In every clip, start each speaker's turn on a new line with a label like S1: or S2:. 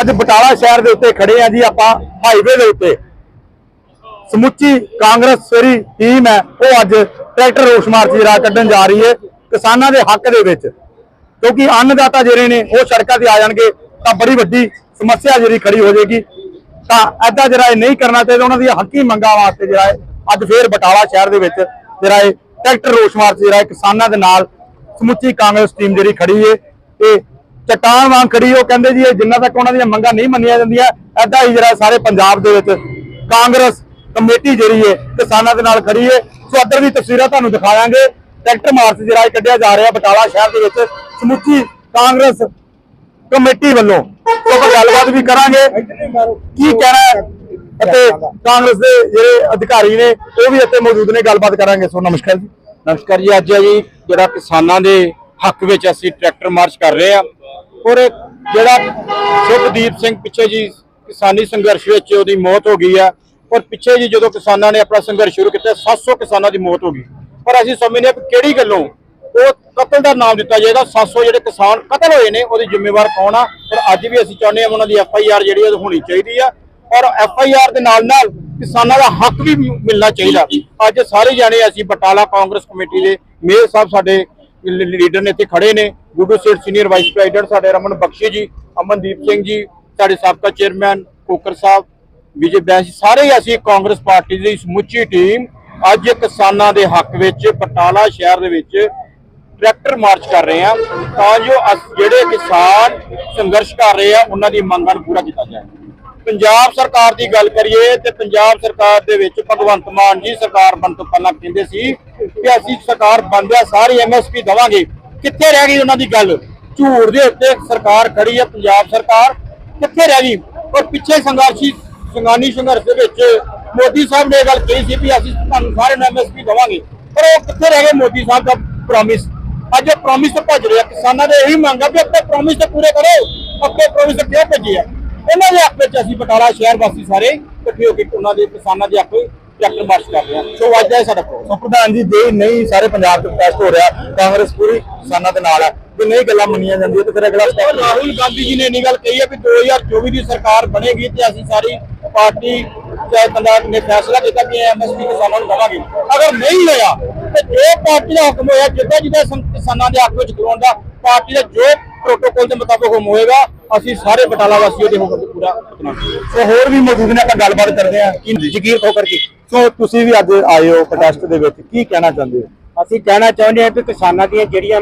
S1: ਅੱਜ ਬਟਾਲਾ ਸ਼ਹਿਰ ਦੇ ਉੱਤੇ ਖੜੇ ਆ ਜੀ ਆਪਾਂ ਹਾਈਵੇ ਦੇ ਉੱਤੇ। ਸਮੁੱਚੀ ਕਾਂਗਰਸ ਜਿਹੜੀ ਟੀਮ ਹੈ, ਉਹ ਅੱਜ ਟਰੈਕਟਰ ਰੋਸ ਮਾਰਚ ਜਿਹੜਾ ਕੱਢਣ ਜਾ ਰਹੀ ਹੈ, ਕਿਸਾਨਾਂ ਦੇ ਹੱਕ ਦੇ ਵਿੱਚ। ਕਿਉਂਕਿ ਅੰਨਦਾਤਾ ਜਿਹੜੇ ਨੇ, ਉਹ ਸੜਕਾਂ ਤੇ ਆ ਜਾਣਗੇ, ਤਾਂ ਬੜੀ ਵੱਡੀ ਸਮੱਸਿਆ ਜਿਹੜੀ ਖੜੀ ਹੋ ਜਾਏਗੀ। ਤਾਂ ਐਦਾਂ ਜਿਹੜਾ ਇਹ ਨਹੀਂ ਕਰਨਾ ਚਾਹੀਦਾ, ਉਹਨਾਂ ਦੀਆਂ ਹੱਕੀ ਮੰਗਾਂ ਵਾਸਤੇ ਜਿਹੜਾ ਹੈ ਅੱਜ ਫੇਰ ਬਟਾਲਾ ਸ਼ਹਿਰ ਦੇ ਵਿੱਚ ਜਿਹੜਾ ਹੈ ਟਰੈਕਟਰ ਰੋਸ ਮਾਰਚ ਜਿਹੜਾ ਹੈ ਕਿਸਾਨਾਂ ਦੇ ਨਾਲ ਸਮੁੱਚੀ ਕਾਂਗਰਸ ਟੀਮ ਜਿਹੜੀ ਖੜੀ ਹੈ ਤੇ ਚਟਾਨ ਵਾਂਗ ਖੜੀ ਉਹ ਕਹਿੰਦੇ ਜੀ ਇਹ ਜਿੰਨਾ ਤੱਕ ਉਹਨਾਂ ਦੀਆਂ ਮੰਗਾਂ ਨਹੀਂ ਮੰਨੀਆਂ ਜਾਂਦੀਆਂ ਐਦਾਂ ਹੀ ਜਿਹੜਾ ਸਾਰੇ ਪੰਜਾਬ ਦੇ ਵਿੱਚ ਕਾਂਗਰਸ ਕਮੇਟੀ ਜਿਹੜੀ ਹੈ, ਕਿਸਾਨਾਂ ਦੇ ਨਾਲ ਖੜੀ ਹੈ। ਸੋ ਅੱਧਰ ਦੀ ਤਸਵੀਰਾਂ ਤੁਹਾਨੂੰ ਦਿਖਾਵਾਂਗੇ ਟਰੈਕਟਰ ਮਾਰਚ ਜਿਹੜਾ ਇਹ ਕੱਢਿਆ ਜਾ ਰਿਹਾ ਬਟਾਲਾ ਸ਼ਹਿਰ ਦੇ ਵਿੱਚ, ਸਮੁੱਚੀ ਕਾਂਗਰਸ ਕਮੇਟੀ ਵੱਲੋਂ। ਸੋ ਗੱਲਬਾਤ ਵੀ ਕਰਾਂਗੇ। ਕੀ ਕਹਿਣਾ ਅਤੇ ਕਾਂਗਰਸ ਦੇ ਜਿਹੜੇ ਅਧਿਕਾਰੀ ਨੇ, ਉਹ ਵੀ ਇੱਥੇ ਮੌਜੂਦ ਨੇ, ਗੱਲਬਾਤ ਕਰਾਂਗੇ। ਸੋ ਨਮਸਕਾਰ ਜੀ।
S2: ਨਮਸਕਾਰ ਜੀ, ਅੱਜ ਜੀ, ਜਿਹੜਾ ਕਿਸਾਨਾਂ ਦੇ ਹੱਕ ਵਿੱਚ ਅਸੀਂ ਟਰੈਕਟਰ ਮਾਰਚ ਕਰ ਰਹੇ ਆ ਔਰ ਜਿਹੜਾ ਸੁਖਦੀਪ ਸਿੰਘ ਪਿੱਛੇ ਜੀ ਕਿਸਾਨੀ ਸੰਘਰਸ਼ ਵਿੱਚ ਉਹਦੀ ਮੌਤ ਹੋ ਗਈ ਆ, ਔਰ ਪਿੱਛੇ ਜੀ ਜਦੋਂ ਕਿਸਾਨਾਂ ਨੇ ਆਪਣਾ ਸੰਘਰਸ਼ ਸ਼ੁਰੂ ਕੀਤਾ 700 ਕਿਸਾਨਾਂ ਦੀ ਮੌਤ ਹੋ ਗਈ। ਪਰ ਅਸੀਂ ਸਮਝਦੇ ਹਾਂ ਕਿ ਕਿਹੜੀ ਗੱਲੋਂ ਉਹ ਕਤਲ ਦਾ ਨਾਮ ਦਿੱਤਾ ਜਾਏਗਾ 700 ਜਿਹੜੇ ਕਿਸਾਨ ਕਤਲ ਹੋਏ ਨੇ, ਉਹਦੀ ਜ਼ਿੰਮੇਵਾਰ ਕੌਣ ਆ? ਔਰ ਅੱਜ ਵੀ ਅਸੀਂ ਚਾਹੁੰਦੇ ਹਾਂ ਉਹਨਾਂ ਦੀ ਐਫ ਆਈ ਆਰ ਜਿਹੜੀ ਉਹ ਹੋਣੀ ਚਾਹੀਦੀ ਆ। ਔਰ ਐਫ ਆਈ ਆਰ ਦੇ ਨਾਲ ਨਾਲ ਕਿਸਾਨਾਂ ਦਾ ਹੱਕ ਵੀ ਮਿਲਣਾ ਚਾਹੀਦਾ। ਅੱਜ ਸਾਰੇ ਜਾਣੇ ਅਸੀਂ ਬਟਾਲਾ ਕਾਂਗਰਸ ਕਮੇਟੀ ਦੇ ਮੇਅਰ ਸਾਹਿਬ ਸਾਡੇ ਲੀਡਰ ਨੇ ਇੱਥੇ ਖੜੇ ਨੇ। Guddu Seth senior vice president ਸਾਡੇ ਰਮਨ ਬਖਸ਼ੀ ਜੀ, ਅਮਨਦੀਪ ਸਿੰਘ ਜੀ, ਸਾਡੇ ਸਾਬਕਾ ਚੇਅਰਮੈਨ ਕੋਕਰ ਸਾਹਿਬ, ਵਿਜੇ ਬੈਂਸ ਸਾਰੇ ਅਸੀਂ ਕਾਂਗਰਸ ਪਾਰਟੀ ਦੀ ਸਮੁੱਚੀ ਟੀਮ ਅੱਜ ਕਿਸਾਨਾਂ ਦੇ ਹੱਕ ਵਿੱਚ ਬਟਾਲਾ ਸ਼ਹਿਰ ਦੇ ਵਿੱਚ ਟਰੈਕਟਰ ਮਾਰਚ ਕਰ ਰਹੇ ਆ ਤਾਂ ਜੋ ਅਸ- ਜਿਹੜੇ ਕਿਸਾਨ ਸੰਘਰਸ਼ ਕਰ ਰਹੇ ਆ, ਉਹਨਾਂ ਦੀ ਮੰਗਾਂ ਨੂੰ ਪੂਰਾ ਕੀਤਾ ਜਾਏ। ਪੰਜਾਬ ਸਰਕਾਰ ਦੀ ਗੱਲ ਕਰੀਏ ਤੇ ਪੰਜਾਬ ਸਰਕਾਰ ਦੇ ਵਿੱਚ ਭਗਵੰਤ ਮਾਨ ਜੀ ਸਰਕਾਰ ਬਣਨ ਤੋਂ ਪਹਿਲਾਂ ਕਹਿੰਦੇ ਸੀ ਕਿ ਅਸੀਂ ਸਰਕਾਰ ਬਣਦਿਆਂ ਸਾਰੀ ਐਮਐਸਪੀ ਦਵਾਂਗੇ। ਕਿੱਥੇ ਰਹਿ ਗਈ ਉਹਨਾਂ ਦੀ ਗੱਲ? ਝੂਠ ਦੇ ਉੱਤੇ ਸਰਕਾਰ ਖੜੀ ਹੈ ਪੰਜਾਬ ਸਰਕਾਰ। ਕਿੱਥੇ ਰਹਿ ਗਈ? ਔਰ ਪਿੱਛੇ ਸੰਘਰਸ਼ੀ ਸੰਗਾਨੀ ਸੰਘਰਸ਼ ਦੇ ਵਿੱਚ ਮੋਦੀ ਸਾਹਿਬ ਨੇ ਗੱਲ ਕਹੀ ਸੀ ਵੀ ਅਸੀਂ ਤੁਹਾਨੂੰ ਸਾਰੇ ਨੂੰ ਐਮਐਸਪੀ ਦਵਾਂਗੇ। ਪਰ ਉਹ ਕਿੱਥੇ ਰਹਿ ਗਏ ਮੋਦੀ ਸਾਹਿਬ ਦਾ ਪ੍ਰੋਮਿਸ ਅੱਜ ਉਹ ਪ੍ਰੋਮਿਸ ਤੋਂ ਭੱਜ ਰਿਹਾ ਕਿਸਾਨਾਂ ਦੇ ਇਹੀ ਮੰਗ ਆ ਵੀ ਆਪਣੇ ਪ੍ਰੋਮਿਸ ਤੇ ਪੂਰੇ ਕਰੋ। ਆਪਣੇ ਪ੍ਰੋਮਿਸ ਤੇ ਕਿਉਂ ਭੱਜੇ ਆ? ਉਹਨਾਂ ਦੇ ਹੱਕ ਵਿੱਚ ਅਸੀਂ ਬਟਾਲਾ ਸ਼ਹਿਰ ਵਾਸੀ ਸਾਰੇ ਇਕੱਠੇ ਹੋ ਕੇ ਉਹਨਾਂ ਦੇ ਕਿਸਾਨਾਂ ਦੇ ਹੱਕ ਟਰੈਕਟਰ ਮਾਰਚ ਕਰ ਰਹੇ ਹਾਂ ਸੋ ਅੱਜ ਦਾ ਇਹ ਸਾਡਾ ਪ੍ਰੋਗਰਾਮ
S1: ਸੋ ਪ੍ਰਧਾਨ ਜੀ ਜੇ ਨਹੀਂ ਸਾਰੇ ਪੰਜਾਬ 'ਚ ਪ੍ਰੋਟੈਸਟ ਹੋ ਰਿਹਾ ਕਾਂਗਰਸ ਪੂਰੀ ਕਿਸਾਨਾਂ ਦੇ ਨਾਲ ਹੈ। ਜੇ ਨਹੀਂ ਗੱਲਾਂ ਮੰਨੀਆਂ ਜਾਂਦੀਆਂ ਤੇ ਫਿਰ ਅਗਲਾ ਸਟੈਪ
S2: ਰਾਹੁਲ ਗਾਂਧੀ ਜੀ ਨੇ ਇੰਨੀ ਗੱਲ ਕਹੀ ਹੈ ਵੀ 2024 ਦੀ ਸਰਕਾਰ ਬਣੇਗੀ ਤੇ ਅਸੀਂ ਸਾਰੀ ਪਾਰਟੀ ਚਾਹੇ ਪੰਜਾਬ ਨੇ ਫੈਸਲਾ ਕੀਤਾ ਕਿ ਐਮਐਸਪੀ ਕਿਸਾਨਾਂ ਨੂੰ ਦੇਵਾਂਗੇ। ਅਗਰ ਨਹੀਂ ਹੋਇਆ ਤੇ ਜੋ ਪਾਰਟੀ ਦਾ ਹੁਕਮ ਹੋਇਆ ਜਿੱਦਾਂ ਜਿੱਦਾਂ ਕਿਸਾਨਾਂ ਦੇ ਹੱਕ ਵਿੱਚ ਕਰਾਉਣ ਦਾ ਪਾਰਟੀ ਦਾ ਜੋ ਪ੍ਰੋਟੋਕੋਲ ਦੇ ਮੁਤਾਬਕ ਹੁਕਮ ਹੋਏਗਾ। ਅਸੀਂ ਸਾਰੇ ਬਟਾਲਾ ਵਾਸੀ ਉਹਦੇ ਹੁਕਮ ਪੂਰਾ
S1: ਸੋ ਹੋਰ ਵੀ ਮੌਜੂਦ ਨੇ ਆਪਾਂ ਗੱਲਬਾਤ ਕਰਦੇ ਹਾਂ। ਕੀ ਜਗੀਰ ਹੋ ਕਰਕੇ? ਸੋ ਤੁਸੀਂ ਵੀ ਅੱਜ ਆਏ ਹੋ ਪ੍ਰੋਟੈਸਟ ਦੇ ਵਿੱਚ। ਕੀ ਕਹਿਣਾ ਚਾਹੁੰਦੇ ਹੋ?
S3: ਅਸੀਂ ਕਹਿਣਾ ਚਾਹੁੰਦੇ ਹਾਂ ਕਿ ਕਿਸਾਨਾਂ ਦੀਆਂ ਜਿਹੜੀਆਂ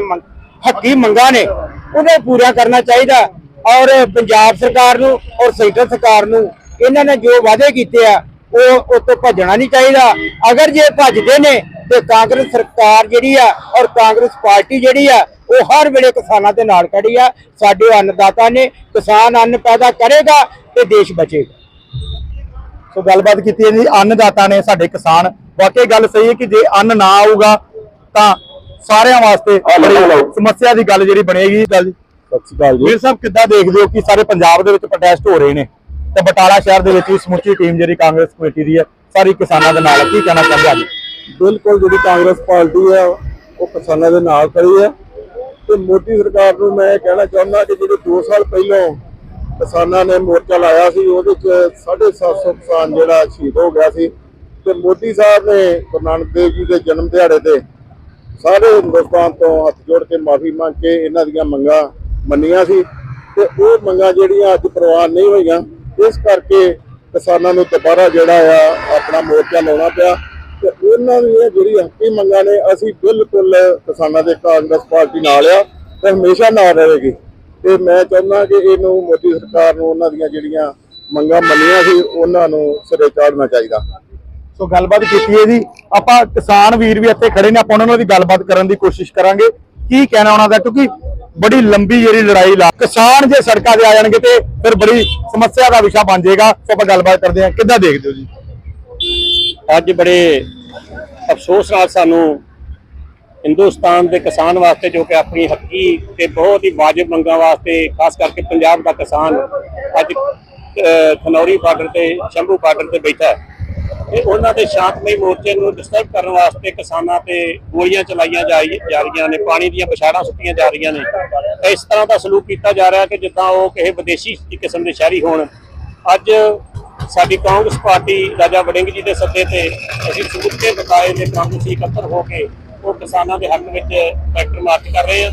S3: ਹੱਕੀ ਮੰਗਾਂ ਨੇ ਉਹਨੇ ਪੂਰਾ ਕਰਨਾ ਚਾਹੀਦਾ। ਔਰ ਪੰਜਾਬ ਸਰਕਾਰ ਨੂੰ ਔਰ ਸੈਂਟਰ ਸਰਕਾਰ ਨੂੰ ਇਹਨਾਂ ਨੇ ਜੋ ਵਾਅਦੇ ਕੀਤੇ ਆ ਉਹ ਉਹ ਤੋਂ ਭੱਜਣਾ ਨਹੀਂ ਚਾਹੀਦਾ। ਅਗਰ ਜੇ ਭੱਜਦੇ ਨੇ ਤੇ ਕਾਂਗਰਸ ਸਰਕਾਰ ਜਿਹੜੀ ਆ ਔਰ ਕਾਂਗਰਸ ਪਾਰਟੀ ਜਿਹੜੀ ਆ ਉਹ ਹਰ ਵੇਲੇ ਕਿਸਾਨਾਂ ਦੇ ਨਾਲ ਖੜੀ ਆ। ਸਾਡੇ ਅੰਨਦਾਤਾ ਨੇ ਕਿਸਾਨ ਅੰਨ ਪੈਦਾ ਕਰੇਗਾ ਤੇ ਦੇਸ਼ ਬਚੇਗਾ।
S1: ਸੋ ਗੱਲਬਾਤ ਕੀਤੀ ਹੈ ਜੀ ਅੰਨਦਾਤਾ ਨੇ ਸਾਡੇ ਕਿਸਾਨ। ਵਾਕਈ ਗੱਲ ਸਹੀ ਹੈ ਕਿ ਜੇ ਅੰਨ ਨਾ ਆਊਗਾ ਤਾਂ ਸਾਰਿਆਂ ਵਾਸਤੇ ਸਮੱਸਿਆ ਦੀ ਗੱਲ ਜਿਹੜੀ ਬਣੇਗੀ। ਗੱਲ ਜੀ। ਸਤਿ ਸ਼੍ਰੀ ਅਕਾਲ ਜੀ। ਵੀਰ ਸਾਹਿਬ ਕਿੱਦਾਂ ਦੇਖਦੇ ਹੋ ਕਿ ਸਾਰੇ ਪੰਜਾਬ ਦੇ ਵਿੱਚ ਪ੍ਰੋਟੈਸਟ ਹੋ ਰਹੇ ਨੇ? ਤੇ ਬਟਾਲਾ ਸ਼ਹਿਰ ਦੇ ਵਿੱਚ ਵੀ ਸਮੁੱਚੀ ਟੀਮ ਜਿਹੜੀ ਕਾਂਗਰਸ ਕਮੇਟੀ ਦੀ ਹੈ ਸਾਰੀ ਕਿਸਾਨਾਂ ਦੇ ਨਾਲ। ਕੀ ਕਹਿਣਾ ਚਾਹੁੰਦੇ ਅੱਜ?
S4: ਬਿਲਕੁਲ ਜਿਹੜੀ ਕਾਂਗਰਸ ਪਾਰਟੀ ਹੈ ਉਹ ਕਿਸਾਨਾਂ ਦੇ ਨਾਲ ਖੜੀ ਹੈ। ਤੇ ਮੋਦੀ ਸਰਕਾਰ ਨੂੰ ਮੈਂ ਇਹ ਕਹਿਣਾ ਚਾਹੁੰਦਾ ਕਿ ਜਿਹੜੇ 2 ਸਾਲ ਪਹਿਲਾਂ ਕਿਸਾਨਾਂ ਨੇ ਮੋਰਚਾ ਲਾਇਆ ਸੀ, ਉਹਦੇ ਚ 750 ਕਿਸਾਨ ਜਿਹੜਾ ਸ਼ਹੀਦ ਹੋ ਗਿਆ ਸੀ। ਤੇ ਮੋਦੀ ਸਾਹਿਬ ਨੇ ਗੁਰੂ ਨਾਨਕ ਦੇਵ ਜੀ ਦੇ ਜਨਮ ਦਿਹਾੜੇ ਤੇ ਸਾਰੇ ਹਿੰਦੁਸਤਾਨ ਤੋਂ ਹੱਥ ਜੋੜ ਕੇ ਮਾਫੀ ਮੰਗ ਕੇ ਇਹਨਾਂ ਦੀਆਂ ਮੰਗਾਂ ਮੰਨੀਆਂ ਸੀ। ਤੇ ਉਹ ਮੰਗਾਂ ਜਿਹੜੀਆਂ ਅੱਜ ਪ੍ਰਵਾਨ ਨਹੀਂ ਹੋਈਆਂ, ਇਸ ਕਰਕੇ ਕਿਸਾਨਾਂ ਨੂੰ ਦੁਬਾਰਾ ਜਿਹੜਾ ਆ ਆਪਣਾ ਮੋਰਚਾ ਲਾਉਣਾ ਪਿਆ। ਤੇ ਉਹਨਾਂ ਦੀਆਂ ਜਿਹੜੀ ਹੱਕੀ ਮੰਗਾਂ ਨੇ ਅਸੀਂ ਬਿਲਕੁਲ ਕਿਸਾਨਾਂ ਦੇ ਕਾਂਗਰਸ ਪਾਰਟੀ ਨਾਲ ਆ ਤੇ ਹਮੇਸ਼ਾ ਨਾਲ ਰਹੇਗੀ। ਤੇ ਮੈਂ ਚਾਹੁੰਦਾ ਕਿ ਇਹਨੂੰ ਮੋਦੀ ਸਰਕਾਰ ਨੂੰ ਉਹਨਾਂ ਦੀਆਂ ਜਿਹੜੀਆਂ ਮੰਗਾਂ ਮੰਨੀਆਂ ਸੀ ਉਹਨਾਂ ਨੂੰ ਸਿਰੇ ਚਾੜਨਾ ਚਾਹੀਦਾ।
S1: ਸੋ ਗੱਲਬਾਤ ਕੀਤੀ ਹੈ ਜੀ। ਆਪਾਂ ਕਿਸਾਨ ਵੀਰ ਵੀ ਇੱਥੇ ਖੜੇ ਨੇ ਆਪਾਂ ਉਹਨਾਂ ਨਾਲ ਵੀ ਗੱਲਬਾਤ ਕਰਨ ਦੀ ਕੋਸ਼ਿਸ਼ ਕਰਾਂਗੇ। ਕੀ ਕਹਿਣਾ ਉਹਨਾਂ ਦਾ? ਕਿਉਂਕਿ ਬੜੀ ਲੰਬੀ ਜਿਹੜੀ ਲੜਾਈ ਲਾ ਕਿਸਾਨ ਜੇ ਸੜਕਾਂ ਤੇ ਆ ਜਾਣਗੇ ਤੇ ਫਿਰ ਬੜੀ ਸਮੱਸਿਆ ਦਾ ਵਿਸ਼ਾ ਬਣ ਜਾਏਗਾ। ਸੋ ਆਪਾਂ ਗੱਲਬਾਤ ਕਰਦੇ ਹਾਂ। ਕਿੱਦਾਂ ਦੇਖਦੇ ਹੋ ਜੀ?
S3: ਅੱਜ ਬੜੇ ਅਫਸੋਸ ਨਾਲ ਸਾਨੂੰ ਹਿੰਦੁਸਤਾਨ ਦੇ ਕਿਸਾਨ ਵਾਸਤੇ ਜੋ ਕਿ ਆਪਣੀ ਹੱਕੀ ਤੇ ਬਹੁਤ ਹੀ ਵਾਜਬ ਮੰਗਾਂ ਵਾਸਤੇ, ਖਾਸ ਕਰਕੇ ਪੰਜਾਬ ਦਾ ਕਿਸਾਨ ਅੱਜ ਖਨੌਰੀ ਬਾਰਡਰ ਤੇ, ਸ਼ੰਭੂ ਬਾਰਡਰ ਤੇ ਬੈਠਾ ਹੈ।
S5: ਤੇ ਉਹਨਾਂ ਦੇ ਸ਼ਾਂਤਮਈ ਮੋਰਚੇ ਨੂੰ ਡਿਸਟਰਬ ਕਰਨ ਵਾਸਤੇ ਕਿਸਾਨਾਂ ਤੇ ਗੋਲੀਆਂ ਚਲਾਈਆਂ ਜਾ ਜਾ ਰਹੀਆਂ ਨੇ, ਪਾਣੀ ਦੀਆਂ ਪਛਾੜਾਂ ਸੁੱਟੀਆਂ ਜਾ ਰਹੀਆਂ ਨੇ। ਇਸ ਤਰ੍ਹਾਂ ਦਾ ਸਲੂਕ ਕੀਤਾ ਜਾ ਰਿਹਾ ਕਿ ਜਿੱਦਾਂ ਉਹ ਕਿਸੇ ਵਿਦੇਸ਼ੀ ਕਿਸਮ ਦੇ ਸ਼ਹਿਰੀ ਹੋਣ। ਅੱਜ ਸਾਡੀ ਕਾਂਗਰਸ ਪਾਰਟੀ ਰਾਜਾ ਵੜਿੰਗ ਜੀ ਦੇ ਸੱਦੇ ਤੇ ਅਸੀਂ ਸਮੁੱਚੇ ਬਕਾਏ ਦੇ ਕਾਂਗਰਸੀ ਇਕੱਤਰ ਹੋ ਕੇ ਉਹ ਕਿਸਾਨਾਂ ਦੇ ਹੱਕ ਵਿੱਚ ਟਰੈਕਟਰ ਮਾਰਚ ਕਰ ਰਹੇ ਹਾਂ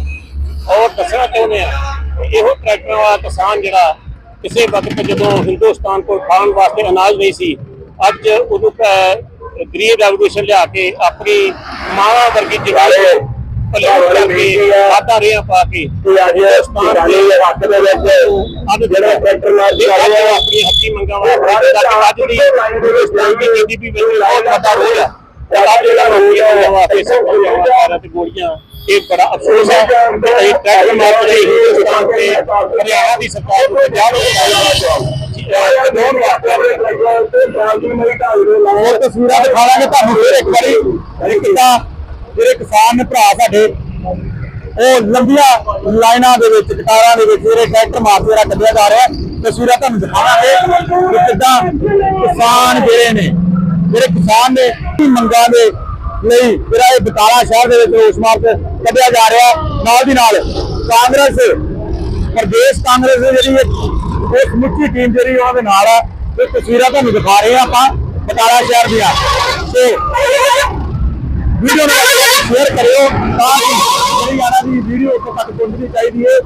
S5: ਔਰ ਦੱਸਣਾ ਚਾਹੁੰਦੇ ਆ ਇਹੋ ਟਰੈਕਟਰਾਂ ਵਾਲਾ ਕਿਸਾਨ ਜਿਹੜਾ ਕਿਸੇ ਵਕਤ ਜਦੋਂ ਹਿੰਦੁਸਤਾਨ ਕੋਲ ਖਾਣ ਵਾਸਤੇ ਅਨਾਜ ਨਹੀਂ ਸੀ, ਅੱਜ ਉਹਨੂੰ ਗ੍ਰੀਨ ਰੈਵੋਲੂਸ਼ਨ ਲਿਆ ਕੇ ਆਪਣੀ ਮਾਵਾ ਵਰਗੀ ਜਵਾਨੀ ਪਲਿਆਉ ਕਰਕੇ ਵਾਧਾ ਰਿਆਂ ਪਾ ਕੇ ਹਿੰਦੁਸਤਾਨ ਦੇ
S4: ਹੱਕ ਦੇ ਵਿੱਚ
S5: ਅੱਜ
S4: ਜਿਹੜਾ ਟਰੈਕਟਰ ਮਾਰਚ ਕਰ
S5: ਅੱਜ
S4: ਰਿਹਾ
S5: ਆਪਣੀ ਹੱਕੀ ਮੰਗਾਂ ਵਾਸਤੇ ਅੱਜ ਦੀ ਹਿੰਦੁਸਤਾਨ ਦੀ ਜੀਡੀਪੀ ਵਿੱਚ ਬਹੁਤ ਵੱਡਾ ਰੋਲ ਹੈ ਔਰ ਅੱਜ ਜਿਹੜਾ ਰੋਲ ਵਾਸਤੇ ਸਭ ਤੋਂ ਜ਼ਿਆਦਾ ਤੇ ਗੋਲੀਆਂ ਇਹ ਬੜਾ ਅਫਸੋਸ ਹੈ ਕਿ ਮਾਰਚ ਲਈ ਹਿੰਦੁਸਤਾਨ ਤੇ ਹਰਿਆਣਾ ਦੀ ਸਰਕਾਰ ਨੂੰ ਸਰਕਾਰ ਨੂੰ
S1: ਹੋਰ ਤਸਵੀਰਾਂ ਦਿਖਾਵਾਂਗੇ ਤੁਹਾਨੂੰ ਫਿਰ ਇੱਕ ਵਾਰੀ ਕਿੱਦਾਂ ਜਿਹੜੇ ਕਿਸਾਨ ਭਰਾ ਸਾਡੇ, ਉਹ ਲੰਬੀਆਂ ਲਾਈਨਾਂ ਦੇ ਵਿੱਚ, ਕਤਾਰਾਂ ਦੇ ਵਿੱਚ ਜਿਹੜੇ ਟਰੈਕਟਰ ਮਾਰਚ ਜਿਹੜਾ ਕੱਢਿਆ ਜਾ ਰਿਹਾ। ਤਸਵੀਰਾਂ ਤੁਹਾਨੂੰ ਦਿਖਾਵਾਂਗੇ ਕਿ ਕਿੱਦਾਂ ਕਿਸਾਨ ਜਿਹੜੇ ਨੇ, ਜਿਹੜੇ ਕਿਸਾਨ ਨੇ ਮੰਗਾਂ ਦੇ ਲਈ ਜਿਹੜਾ ਇਹ ਬਟਾਲਾ ਸ਼ਹਿਰ ਦੇ ਵਿੱਚ ਰੋਸ ਮਾਰਚ ਕੱਢਿਆ ਜਾ ਰਿਹਾ। ਨਾਲ ਦੀ ਨਾਲ ਕਾਂਗਰਸ, ਪ੍ਰਦੇਸ਼ ਕਾਂਗਰਸ ਦੀ ਜਿਹੜੀ ਇਹ ਸਮੁੱਚੀ ਟੀਮ ਜਿਹੜੀ ਉਹਨਾਂ ਦੇ ਨਾਲ ਆ, ਇਹ ਤਸਵੀਰਾਂ ਤੁਹਾਨੂੰ ਦਿਖਾ ਰਹੇ ਆ ਆਪਾਂ ਬਟਾਲਾ ਸ਼ਹਿਰ ਦੀਆਂ। ਤੇ ਵੀਡੀਓ ਨੂੰ ਸ਼ੇਅਰ ਕਰਿਓ। ਤਾਂ ਕਿ ਜਿਹੜੀ ਆਣਾ ਦੀ ਵੀਡੀਓ ਉੱਥੇ ਤੱਕ ਪਹੁੰਚਣੀ ਚਾਹੀਦੀ ਹੈ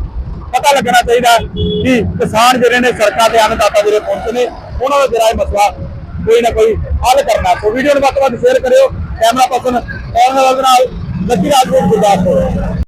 S1: ਪਤਾ ਲੱਗਣਾ ਚਾਹੀਦਾ ਕਿ ਕਿਸਾਨ ਜਿਹੜੇ ਨੇ ਸੜਕਾਂ ਤੇ ਅੰਨਦਾਤਾ ਜਿਹੜੇ ਪਹੁੰਚੇ ਨੇ ਉਹਨਾਂ ਦਾ ਜਿਹੜਾ ਮਸਲਾ ਕੋਈ ਨਾ ਕੋਈ ਹੱਲ ਕਰਨਾ। ਸੋ ਵੀਡੀਓ ਨੂੰ ਵੱਧ ਤੋਂ ਵੱਧ ਸ਼ੇਅਰ ਕਰਿਓ। ਕੈਮਰਾ ਪਰਸਨ ਔਰ ਨਾਲ? ਲੱਗੀ ਰਾਜਪੂਤ ਗੁਰਦਾਸਪੁਰ।